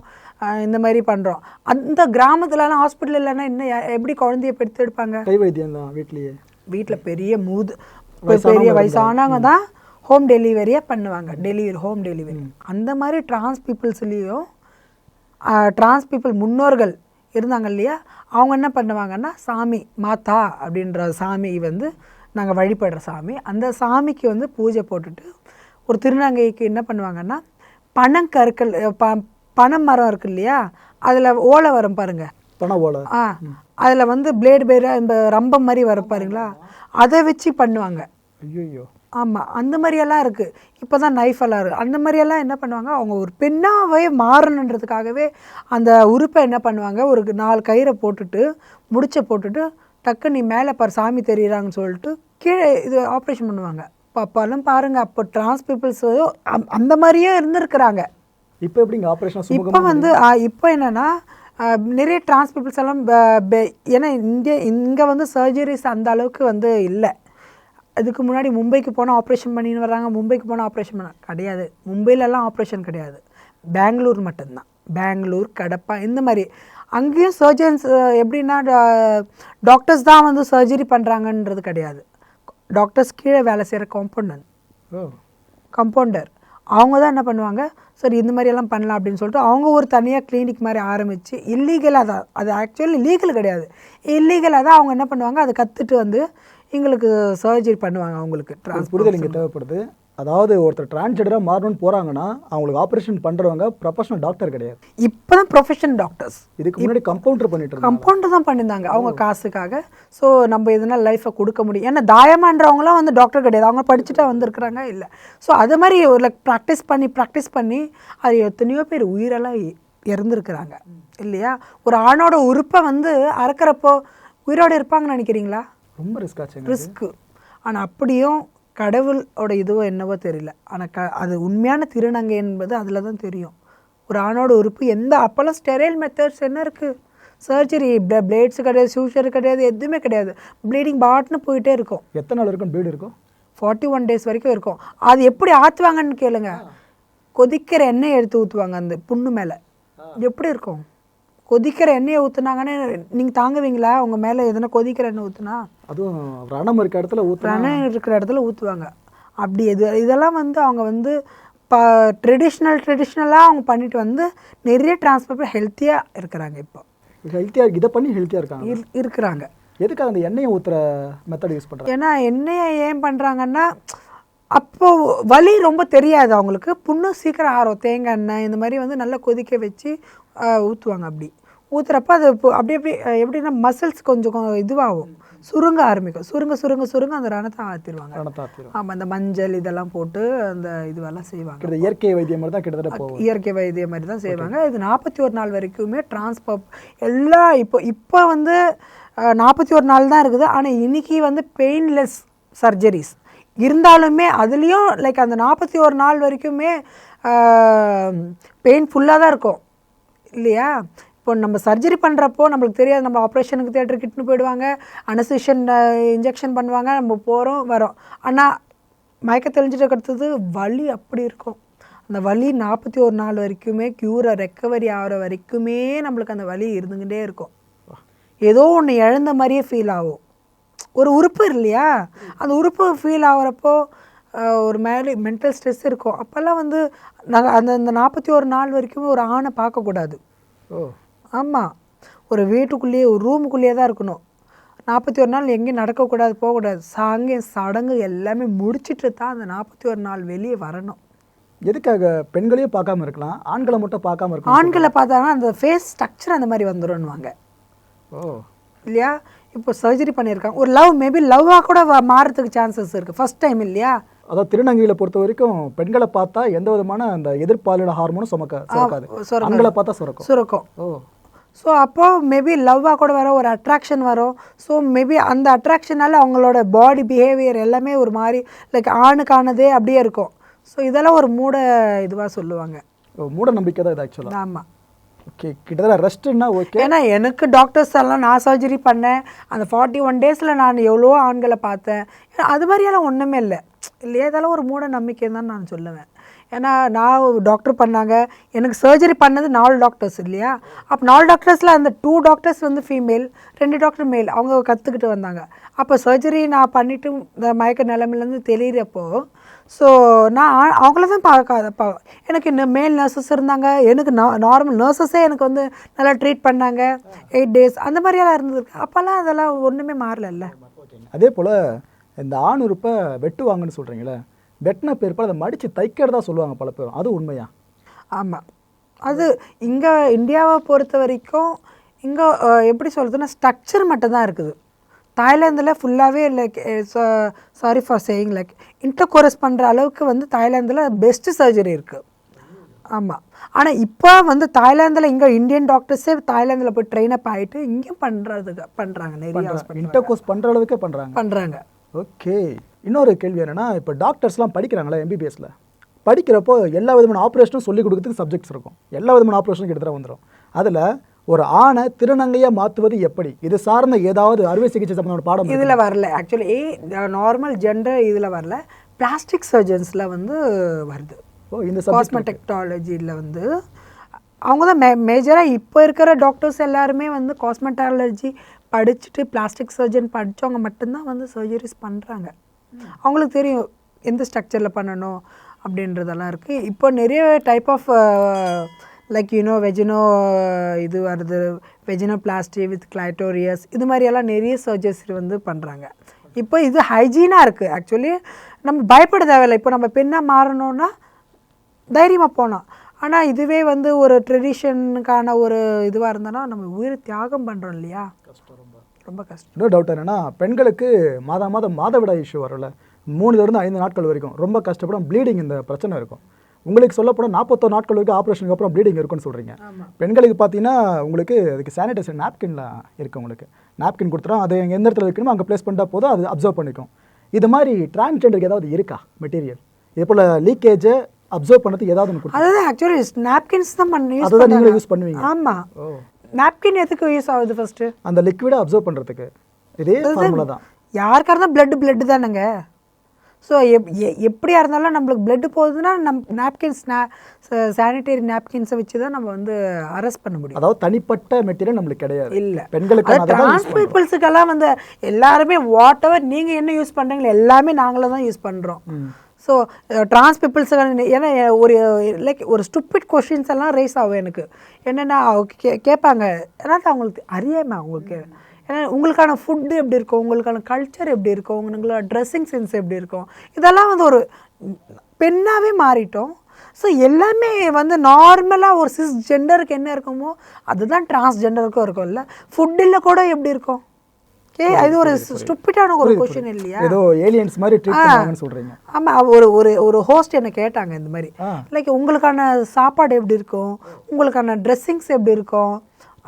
இந்த மாதிரி பண்ணுறோம் அந்த கிராமத்துலலாம் ஹாஸ்பிட்டல் இல்லைன்னா என்ன எப்படி குழந்தைய பெற்று எடுப்பாங்க கை வைத்தியம் தான் வீட்லயே. வீட்டில் பெரிய மூது பெரிய வயசானவங்க தான். ஹோம் டெலிவரியே பண்ணுவாங்க. டெலிவரி ஹோம் டெலிவரி அந்த மாதிரி டிரான்ஸ் பீப்புள்ஸ்லேயும் டிரான்ஸ் பீப்புள் முன்னோர்கள் இருந்தாங்க இல்லையா? அவங்க என்ன பண்ணுவாங்கன்னா சாமி மாதா அப்படின்ற சாமி வந்து நாங்கள் வழிபடுற சாமி. அந்த சாமிக்கு வந்து பூஜை போட்டுட்டு ஒரு திருநங்கைக்கு என்ன பண்ணுவாங்கன்னா பனங்கற்கள் ப பனை மரம் இருக்கு இல்லையா? அதில் ஓலை வரும் பாருங்க. பண ஓலை. ஆ அதில் வந்து பிளேடு பேர் இந்த ரம்பம் மாதிரி வரும் பாருங்களா? அதை வச்சு பண்ணுவாங்க. ஐயோ ஆமாம் அந்த மாதிரியெல்லாம் இருக்குது இப்போ தான் நைஃப் எல்லாம் இருக்குது அந்த மாதிரியெல்லாம் என்ன பண்ணுவாங்க? அவங்க ஒரு பெண்ணாவே மாறணுன்றதுக்காகவே அந்த உறுப்பை என்ன பண்ணுவாங்க? ஒரு நாலு கயிறை போட்டுட்டு முடிச்ச போட்டுட்டு டக்கு நீ மேலே பாரு சாமி தெரியுறாங்கன்னு சொல்லிட்டு கீழே இது ஆப்ரேஷன் பண்ணுவாங்க. இப்போ அப்போல்லாம் பாருங்கள் அப்போ டிரான்ஸ் பீப்புள்ஸ் அந்த மாதிரியே இருந்திருக்கிறாங்க. இப்போ எப்படிங்க ஆப்ரேஷன் இப்போ வந்து இப்போ என்னன்னா நிறைய டிரான்ஸ் பீப்புள்ஸ் எல்லாம் ஏன்னா இங்கே இங்கே வந்து சர்ஜரிஸ் அந்த அளவுக்கு வந்து இல்லை. அதுக்கு முன்னாடி மும்பைக்கு போனால் ஆப்ரேஷன் பண்ணின்னு வர்றாங்க மும்பைக்கு போனால் ஆப்ரேஷன் பண்ண கிடையாது. மும்பையிலலாம் ஆப்ரேஷன் கிடையாது. பெங்களூர் மட்டும்தான். பெங்களூர் கடப்பா இந்த மாதிரி. அங்கேயும் சர்ஜன்ஸ் எப்படின்னா டாக்டர்ஸ் தான் வந்து சர்ஜரி பண்ணுறாங்கன்றது கிடையாது. டாக்டர்ஸ் கீழே வேலை செய்கிற காம்பவுண்டன்ட் ஓ. கம்பவுண்டர் அவங்க தான் என்ன பண்ணுவாங்க? சரி இந்த மாதிரி எல்லாம் பண்ணலாம் அப்படின்னு சொல்லிட்டு அவங்க ஒரு தனியாக கிளினிக் மாதிரி ஆரம்பித்து இல்லீகலாக தான் அது ஆக்சுவலி லீகல் கிடையாது. இல்லீகலாக தான் அவங்க என்ன பண்ணுவாங்க? அதை கற்றுட்டு வந்து எங்களுக்கு சர்ஜரி பண்ணுவாங்க அவங்களுக்கு. trans- புரிதல் இங்கே தேவைப்படுது. அதாவது ஒருத்தர் டிரான்ஸ்ஜெண்டராக மாறணும்னு போகிறாங்கன்னா அவங்களுக்கு ஆப்ரேஷன் பண்ணுறவங்க ப்ரொஃபஷனல் டாக்டர் கிடையாது. இப்போ தான் ப்ரொஃபஷன் டாக்டர்ஸ் இதுக்கு முன்னாடி கம்பவுண்டர் பண்ணிட்டு கம்பவுண்டர் தான் பண்ணியிருந்தாங்க. அவங்க காசுக்காக. ஸோ நம்ம எதுனா லைஃப்பை கொடுக்க முடியும். ஏன்னா தாயமான்றவங்களாம் வந்து டாக்டர் கிடையாது. அவங்க படிச்சுட்டா வந்திருக்கிறாங்க இல்லை. ஸோ அது மாதிரி ஒரு லைக் ப்ராக்டிஸ் பண்ணி ப்ராக்டிஸ் பண்ணி அது எத்தனையோ பேர் உயிரெல்லாம் இறந்துருக்குறாங்க. இல்லையா? ஒரு ஆணோட உறுப்பை வந்து அறக்கிறப்போ உயிரோடு இருப்பாங்கன்னு நினைக்கிறீங்களா? ரொம்ப ரிஸ்க் ரிஸ்க்கு ஆனால் அப்படியும் கடவுளோட இதுவோ என்னவோ தெரியல. ஆனால் க அது உண்மையான திருநங்கை என்பது அதில் தான் தெரியும். ஒரு ஆணோட உறுப்பு எந்த அப்போல்லாம் ஸ்டெரைல் மெத்தட்ஸ் என்ன இருக்குது சர்ஜரி பிளேட்ஸ் கிடையாது சூஷர் கிடையாது எதுவுமே கிடையாது. ப்ளீடிங் பாட்னு போயிட்டே இருக்கும். எத்தனை நாள் இருக்கும்? பீடு இருக்கும்? ஃபார்ட்டி ஒன் டேஸ் வரைக்கும் இருக்கும். அது எப்படி ஆற்றுவாங்கன்னு கேளுங்க. கொதிக்கிற எண்ணெய் எடுத்து ஊற்றுவாங்க அந்த புண்ணு மேலே. எப்படி இருக்கும்? கொதிக்கிற எண்ணெயை ஊற்றுனாங்கன்னு நீங்கள் தாங்குவீங்களா? உங்கள் மேலே எதனா கொதிக்கிற எண்ணெய் ஊற்றுனா அதுவும் ரணம் இருக்க இடத்துல ரணம் இருக்கிற இடத்துல ஊற்றுவாங்க அப்படி இது இதெல்லாம் வந்து அவங்க வந்து ப ட்ரெடிஷ்னல் ட்ரெடிஷ்னலாக அவங்க பண்ணிட்டு வந்து நிறைய டிரான்ஸ்பர் ஹெல்த்தியாக இருக்கிறாங்க இப்போ. ஹெல்த்தியாக இதை பண்ணி ஹெல்த்தியாக இருக்காங்க. இரு- இருக்கிறாங்க. எதுக்காக அந்த எண்ணெயை ஊற்றுற மெத்தட் யூஸ் பண்ணுறாங்க ஏன்னா எண்ணெயை ஏன் பண்ணுறாங்கன்னா அப்போ வலி ரொம்ப தெரியாது அவங்களுக்கு. புண்ணு சீக்கிரம் ஆறும். தேங்காய் எண்ணெய் இந்த மாதிரி வந்து நல்லா கொதிக்க வச்சு ஊற்றுவாங்க அப்படி. ஊற்றுறப்ப அது அப்படி அப்படி எப்படின்னா மசில்ஸ் கொஞ்சம் இதுவாகும். சுருங்க ஆரம்பிக்கும். சுருங்க சுருங்க சுருங்க அந்த ரணத்தை ஆற்றிடும் ஆமாம் அந்த மஞ்சள் இதெல்லாம் போட்டு அந்த இதுவெல்லாம் செய்வாங்க. இயற்கை வைத்தியம் மாதிரி தான் கிட்டத்தட்ட இயற்கை வைத்தியம் மாதிரி தான் செய்வாங்க. இது நாற்பத்தி ஒரு நாள் வரைக்குமே டிரான்ஸ்பர் எல்லா இப்போ இப்போ வந்து நாற்பத்தி ஒரு நாள் தான் இருக்குது. ஆனால் இன்னைக்கு வந்து பெயின்லெஸ் சர்ஜரிஸ் இருந்தாலுமே அதுலேயும் லைக் அந்த நாற்பத்தி ஒரு நாள் வரைக்குமே பெயின் ஃபுல்லாக தான் இருக்கும். இல்லையா? இப்போ நம்ம சர்ஜரி பண்ணுறப்போ நம்மளுக்கு தெரியாது. நம்ம ஆப்ரேஷனுக்கு தேட்டருக்கு கிட்டுன்னு போயிடுவாங்க. அனசிஷன் இன்ஜெக்ஷன் பண்ணுவாங்க. நம்ம போகிறோம் வரோம். ஆனால் மயக்க தெளிஞ்சிட்டு அடுத்தது வலி அப்படி இருக்கும். அந்த வலி நாற்பத்தி ஒரு நாள் வரைக்குமே க்யூரை ரெக்கவரி ஆகிற வரைக்குமே நம்மளுக்கு அந்த வலி இருந்துக்கிட்டே இருக்கும். ஏதோ ஒன்று இழந்த மாதிரியே ஃபீல் ஆகும். ஒரு உறுப்பு இல்லையா? அந்த உறுப்பு ஃபீல் ஆகுறப்போ ஒரு மேலே மென்டல் ஸ்ட்ரெஸ் இருக்கும். அப்போல்லாம் வந்து நாங்கள் அந்த அந்த நாற்பத்தி ஒரு நாள் வரைக்குமே ஒரு ஆணை பார்க்கக்கூடாது. ஓ. ஆமாம் ஒரு வீட்டுக்குள்ளேயே ஒரு ரூமுக்குள்ளேயே தான் இருக்கணும். நாற்பத்தி ஒரு நாள் எங்கேயும் நடக்கக்கூடாது போகக்கூடாது. சாங்க சடங்கு எல்லாமே முடிச்சிட்டு தான் அந்த நாற்பத்தி ஒரு நாள் வெளியே வரணும். எதுக்காக? பெண்களையும் பார்க்காம இருக்கலாம் ஆண்களை மட்டும் பார்க்காம இருக்கலாம் ஆண்களை பார்த்தாங்கன்னா அந்த ஃபேஸ் ஸ்ட்ரக்சர் அந்த மாதிரி வந்துடும்னுவாங்க ஓ. இல்லையா? இப்போ சர்ஜரி பண்ணியிருக்காங்க. ஒரு லவ் மேபி லவ்வாக கூட மாறதுக்கு சான்சஸ் இருக்குது ஃபர்ஸ்ட் டைம் இல்லையா? அதாவது திருநங்கையில பொறுத்த வரைக்கும் பெண்களை பார்த்தா எந்த விதமான அந்த எதிர்பாலின ஹார்மோனும் சுமக்க சுரக்காது. ஆண்களை பார்த்தா சுரக்கும். சுரக்கும். ஓ. ஸோ அப்போ மேபி லவ்வாக கூட வர ஒரு அட்ராக்ஷன் வரும். ஸோ மேபி அந்த அட்ராக்ஷனால அவங்களோட பாடி பிஹேவியர் எல்லாமே ஒரு மாதிரி லைக் ஆணுக்கானதே அப்படியே இருக்கும். ஸோ இதெல்லாம் ஒரு மூட இதுவாக சொல்லுவாங்க. மூட நம்பிக்கை தான் இது ஆக்சுவலாக ஆமாம் ஓகே கிட்டத்தட்ட ரெஸ்ட்னா ஓகே ஏன்னா எனக்கு டாக்டர்ஸ் எல்லாம் நான் சர்ஜரி பண்ணேன். அந்த ஃபார்ட்டி ஒன் டேஸில் நான் எவ்வளோ ஆண்களை பார்த்தேன். அது மாதிரியெல்லாம் ஒன்றுமே இல்லை. இல்லையா இதெல்லாம் ஒரு மூட நம்பிக்கைன்னு தான் நான் சொல்லுவேன். ஏன்னா நான் டாக்டர் பண்ணாங்க. எனக்கு சர்ஜரி பண்ணது நாலு டாக்டர்ஸ் இல்லையா? அப்போ நாலு டாக்டர்ஸில் அந்த டூ டாக்டர்ஸ் வந்து ஃபீமேல் ரெண்டு டாக்டர் மேல் அவங்க கற்றுக்கிட்டு வந்தாங்க. அப்போ சர்ஜரி நான் பண்ணிவிட்டு இந்த மயக்க நிலமையிலேருந்து தெளிகிறப்போ ஸோ நான் ஆ- அவங்கள தான் பார்க்காத பா எனக்கு இன்னும் மேல் நர்சஸ் இருந்தாங்க. எனக்கு நார்மல் நர்சஸே எனக்கு வந்து நல்லா ட்ரீட் பண்ணாங்க. எயிட் டேஸ் அந்த மாதிரியெல்லாம் இருந்ததுக்கு அப்போல்லாம் அதெல்லாம் ஒன்றுமே மாறலல்ல அதே போல் இந்த ஆண் உறுப்பை வெட்டுவாங்கன்னு சொல்கிறீங்களே வெட்டின பேர் அதை மடித்து தைக்கிறதா சொல்லுவாங்க பல பேரும் அது உண்மையா? ஆமாம் அது இங்கே இந்தியாவை பொறுத்த வரைக்கும் இங்கே எப்படி சொல்கிறதுன்னா ஸ்ட்ரக்சர் மட்டும்தான் இருக்குது. தாய்லாந்தில் ஃபுல்லாகவே like sorry for saying like intercourse பண்ணுற அளவுக்கு வந்து தாய்லாந்தில் பெஸ்ட்டு சர்ஜரி இருக்குது ஆமாம் ஆனால் இப்போ வந்து தாய்லாந்தில் இங்கே இந்தியன் டாக்டர்ஸே தாய்லாந்தில் போய் ட்ரெயின் அப் ஆகிட்டு இங்கேயும் பண்ணுறதுக்கு பண்ணுறாங்க நிறைய ஹாஸ்பிட்டல் இன்டர் கோர்ஸ் பண்ணுற அளவுக்கே பண்ணுறாங்க பண்ணுறாங்க ஓகே இன்னொரு கேள்வி என்னன்னா இப்போ டாக்டர்ஸ்லாம் படிக்கிறாங்களா எம்பிபிஎஸ்ல படிக்கிறப்போ எல்லா விதமான ஆப்ரேஷனும் சொல்லி கொடுக்கறதுக்கு சப்ஜெக்ட்ஸ் இருக்கும். எல்லா விதமான ஆப்ரேஷனும் கிட்டத்தட்ட வந்துடும் அதில் ஒரு ஆணை திருநங்கையாக மாற்றுவது எப்படி? இது சார்ந்த ஏதாவது அறுவை சிகிச்சை சம்பந்தமான பாடம்? இதில் வரல. ஆக்சுவலி நார்மல் ஜெண்டர் இதில் வரல. பிளாஸ்டிக் சர்ஜன்ஸில் வந்து வருது. ஓ இந்த காஸ்மெட்டெக்டாலஜியில் வந்து அவங்க தான் மே மேஜராக இப்போ இருக்கிற டாக்டர்ஸ் எல்லாருமே வந்து காஸ்மெட்டாலஜி படிச்சுட்டு பிளாஸ்டிக் சர்ஜன் படித்தவங்க மட்டும்தான் வந்து சர்ஜரிஸ் பண்ணுறாங்க அவங்களுக்கு தெரியும் எந்த ஸ்ட்ரக்சரில் பண்ணணும் அப்படின்றதெல்லாம் இருக்குது இப்போ நிறைய type of like you know வெஜினோ இது வருது. வெஜினோ பிளாஸ்டி வித் கிளைட்டோரியஸ் இது மாதிரியெல்லாம் நிறைய சர்ஜரி வந்து பண்ணுறாங்க இப்போ இது ஹைஜீனாக இருக்குது ஆக்சுவலி நம்ம பயப்பட தேவையில்லை. இப்போ நம்ம பெண்ணாக மாறணும்னா தைரியமாக போனோம் ஆனால் இதுவே வந்து ஒரு ட்ரெடிஷனுக்கான ஒரு இதுவாக இருந்தோன்னா நம்ம உயிரை தியாகம் பண்ணுறோம் இல்லையா? ரொம்ப கஷ்டம். இன்னொரு டவுட் என்னன்னா பெண்களுக்கு மாதா மாதம் மாதவிடாய் இஷ்யூ வரல மூணுலேருந்து ஐந்து நாட்கள் வரைக்கும் ரொம்ப கஷ்டப்படும் ப்ளீடிங் இந்த பிரச்சனை இருக்கும். உங்களுக்கு சொல்லப்போனால் நாற்பத்தோரு நாட்கள் வரைக்கும் ஆப்ரேஷனுக்கு அப்புறம் ப்ளீடிங் இருக்குன்னு சொல்கிறீங்க பெண்களுக்கு பார்த்தீங்கன்னா உங்களுக்கு அதுக்கு சானிடைசர் நாப்கின்ல இருக்கு உங்களுக்கு. நாப்கின் கொடுத்துரும் அது எந்த இடத்துல வைக்கணுமோ அங்கே ப்ளேஸ் பண்ணிட்டா போதும் அது அப்சர்வ் பண்ணிக்கும். இது மாதிரி டிரான்ஸ்ஜெண்டருக்கு ஏதாவது இருக்கா மெட்டீரியல் இதே போல் லீக்கேஜை அப்சர்வ் பண்ணதுக்கு ஏதாவது ஒன்று அதாவது ஆக்சுவலி நாப்கின்ஸ் தான் பண்ண யூஸ் அதை தான் நீங்களும் யூஸ் பண்ணுவீங்க. ஆமாம் ஓ. நாப்கின் எதுக்கு யூஸ் ஆகுது ஃபர்ஸ்ட்டு அந்த லிக்விடை அப்சர்வ் பண்ணுறதுக்கு இதே ஃபார்முலா தான். யாருக்காக இருந்தால் பிளட் பிளட் தானேங்க. ஸோ எப் எப்படியா இருந்தாலும் நம்மளுக்கு பிளட் போகுதுன்னா நம் நாப்கின்ஸ் சானிடரி நாப்கின்ஸை வச்சு தான் நம்ம வந்து அரெஸ்ட் பண்ண முடியும். அதாவது தனிப்பட்ட மெட்டீரியல் நம்மளுக்கு கிடையாது. இல்ல. பெண்களுக்கு டிரான்ஸ் பீப்புள்ஸுக்கெல்லாம் வந்து எல்லாருமே வாட் எவர் நீங்கள் என்ன யூஸ் பண்ணுறீங்களோ எல்லாமே நாங்களும் தான் யூஸ் பண்ணுறோம் ஸோ ட்ரான்ஸ் பீப்புள்ஸுக்கான ஏன்னா ஒரு லைக் ஒரு ஸ்டூப்பிட் கொஷின்ஸ் எல்லாம் ரைஸ் ஆகும் எனக்கு. என்னென்னா கே கேட்பாங்க. ஏன்னா அது அவங்களுக்கு அறியாமல் அவங்களுக்கு. ஏன்னா உங்களுக்கான ஃபுட்டு எப்படி இருக்கும்? உங்களுக்கான கல்ச்சர் எப்படி இருக்கும்? உங்களோட ட்ரெஸ்ஸிங் சென்ஸ் எப்படி இருக்கும்? இதெல்லாம் வந்து ஒரு பெண்ணாகவே மாறிட்டோம். ஸோ எல்லாமே வந்து நார்மலாக ஒரு சிஸ் ஜெண்டருக்கு என்ன இருக்குமோ அதுதான் டிரான்ஸ்ஜெண்டருக்கும் இருக்கும்ல. ஃபுட்டில் கூட எப்படி இருக்கும்? ஏ இது ஒரு ஸ்டூப்பிட்டான ஒரு கொஷின் இல்லையா? ஏதோ ஏலியன்ஸ் மாதிரி ட்ரீட் பண்ணுவாங்கன்னு சொல்றீங்க. ஆமாம் ஒரு ஒரு ஒரு ஹோஸ்ட் என்ன கேட்டாங்க இந்த மாதிரி. லைக் உங்களுக்கான சாப்பாடு எப்படி இருக்கும்? உங்களுக்கான ட்ரெஸ்ஸிங்ஸ் எப்படி இருக்கும்?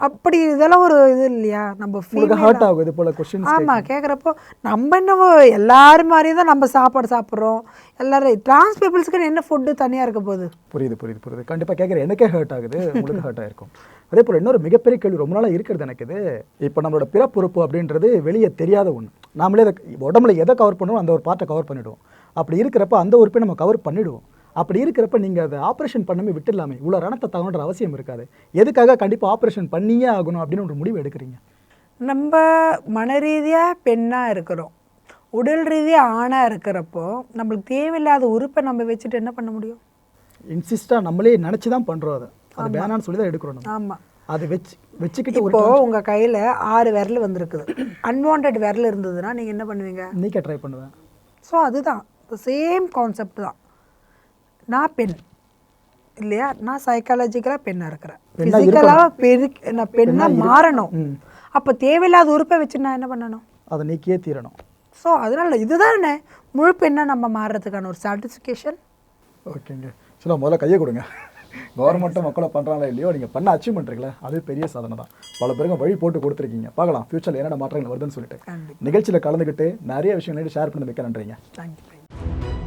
அப்படி இதெல்லாம் ஒரு இது இல்லையா? நம்ம உங்களுக்கு ஹர்ட் ஆகும் இது போல கொஸ்டின்ஸ் ஆமா கேட்குறப்போ நம்ம என்னவோ எல்லாரும் மாதிரி தான் நம்ம சாப்பாடு சாப்பிட்றோம். எல்லாரும் டிரான்ஸ் பீப்புள்ஸ்க்கு என்ன ஃபுட்டு தனியாக இருக்க போகுது? புரியுது புரியுது புரியுது. கண்டிப்பா கேட்குறேன் எனக்கே ஹர்ட் ஆகுது. உங்களுக்கு ஹர்ட் ஆயிருக்கும். [laughs] அதே போல இன்னொரு மிகப்பெரிய கேள்வி ரொம்ப நாளா இருக்கிறது எனக்கு இது. இப்போ நம்மளோட பிறப்புறுப்பு அப்படின்றது வெளியே தெரியாத ஒண்ணு. நாமளே அதை உடம்புல எதை கவர் பண்ணுவோம் அந்த ஒரு பார்ட்டை கவர் பண்ணிடுவோம். அப்படி இருக்கிறப்ப அந்த உறுப்பை நம்ம கவர் பண்ணிடுவோம். அப்படி இருக்கிறப்ப நீங்க அதை ஆப்ரேஷன் பண்ணாமே விட்டுடலாமே. இவ்வளோ ரணத்தை தகவன்ற அவசியம் இருக்காது. எதுக்காக கண்டிப்பா ஆப்ரேஷன் பண்ணியே ஆகணும் அப்படின்னு ஒரு முடிவு எடுக்கிறீங்க? நம்ம மன ரீதியாக பெண்ணாக இருக்கிறோம். உடல் ரீதியாக ஆணாக இருக்கிறப்போ நம்மளுக்கு தேவையில்லாத உறுப்பை நம்ம வச்சுட்டு என்ன பண்ண முடியும்? இன்சிஸ்டா நம்மளே நினைச்சு தான் பண்றோம் அதை. அது வேணாம்னு சொல்லி தான் எடுக்கிறோம் ஆமாம் அது வச்சு வச்சுக்கிட்டு இப்போ உங்க கையில ஆறு விரல் வந்திருக்குது. [clears throat] அன்வான்ட் விரல் இருந்ததுன்னா நீங்க என்ன பண்ணுவீங்க? நீக்க ட்ரை பண்ணுவேன். ஸோ அதுதான். சேம் கான்செப்ட் தான். நான் பெண். இல்லையா? நான் சைக்காலஜிக்கலாக பெண்ணாக இருக்கிறேன். ஃபிசிக்கலாக பெரு நான் பெண்ணாக மாறணும். அப்போ தேவையில்லாத உறுப்பை வச்சு நான் என்ன பண்ணணும்? அதை நீக்கியே தீரணும். ஸோ அதனால இதுதானே முழு பெண்ணாக நம்ம மாறுறதுக்கான ஒரு சாட்டிஸ்ஃபிகேஷன் ஓகேங்க. சொல்ல முதல்ல கையை கொடுங்க. கவர்மெண்ட்டும் மக்களை பண்ணுறாங்களா இல்லையோ? நீங்கள் பண்ண அச்சீவ் பண்ணுறீங்களா அது பெரிய சாதனை தான். பல பேருக்கு வழி போட்டு கொடுத்துருக்கீங்க. பார்க்கலாம் ஃபியூச்சரில் என்னென்ன மாற்றங்கள் வருதுன்னு சொல்லிட்டு. நிகழ்ச்சியில் கலந்துக்கிட்டு நிறைய விஷயங்கள் ஷேர் பண்ணி வைக்க நன்றிங்க தேங்க்யூ